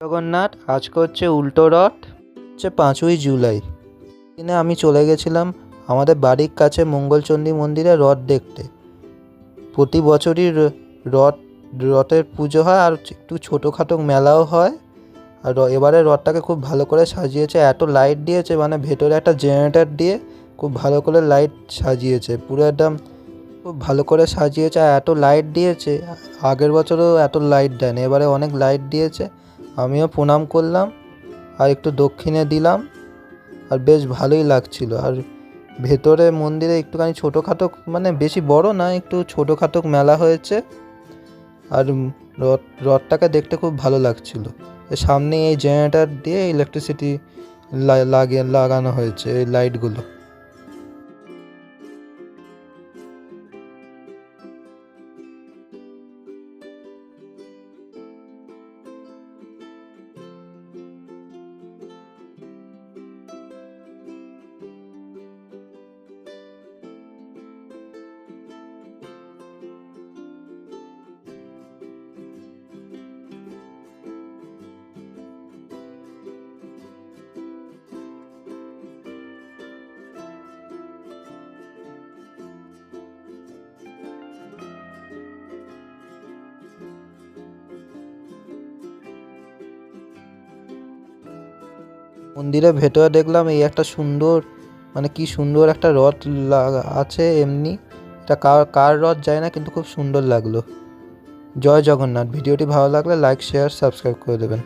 জগন্নাথ, আজকে হচ্ছে উল্টো রথ, হচ্ছে পাঁচই জুলাই। দিনে আমি চলে গেছিলাম আমাদের বাড়ির কাছে মঙ্গলচণ্ডী মন্দিরে রথ দেখতে। প্রতি বছরই রথ, রথের পুজো হয় আর একটু ছোটোখাটো মেলাও হয়। আর এবারে রথটাকে খুব ভালো করে সাজিয়েছে, এত লাইট দিয়েছে মানে ভেতরে একটা জেনারেটর দিয়ে খুব ভালো করে লাইট সাজিয়েছে, পুরো একদম খুব ভালো করে সাজিয়েছে, আর এত লাইট দিয়েছে, আগের বছরও এত লাইট দেয়নি, এবারে অনেক লাইট দিয়েছে। আমিও প্রণাম করলাম, আর একটু দক্ষিণে দিলাম, আর বেশ ভালোই লাগছিল। আর ভেতরে মন্দিরে একটুখানি ছোটোখাটো মানে বেশি বড় না, একটু ছোটোখাটো মেলা হয়েছে, আর রথ, রথটাকে দেখতে খুব ভালো লাগছিল। সামনে এই জেনারেটার দিয়ে ইলেকট্রিসিটি লাগিয়ে, লাগানো হয়েছে এই লাইটগুলো মন্দিরের ভেতরে দেখলাম এই একটা সুন্দর মানে কি সুন্দর একটা রথ আছে এমনি। এটা কার কার রথ যায় না, কিন্তু খুব সুন্দর লাগল। জয় জগন্নাথ। ভিডিওটি ভালো লাগলে লাইক শেয়ার সাবস্ক্রাইব করে দেবেন।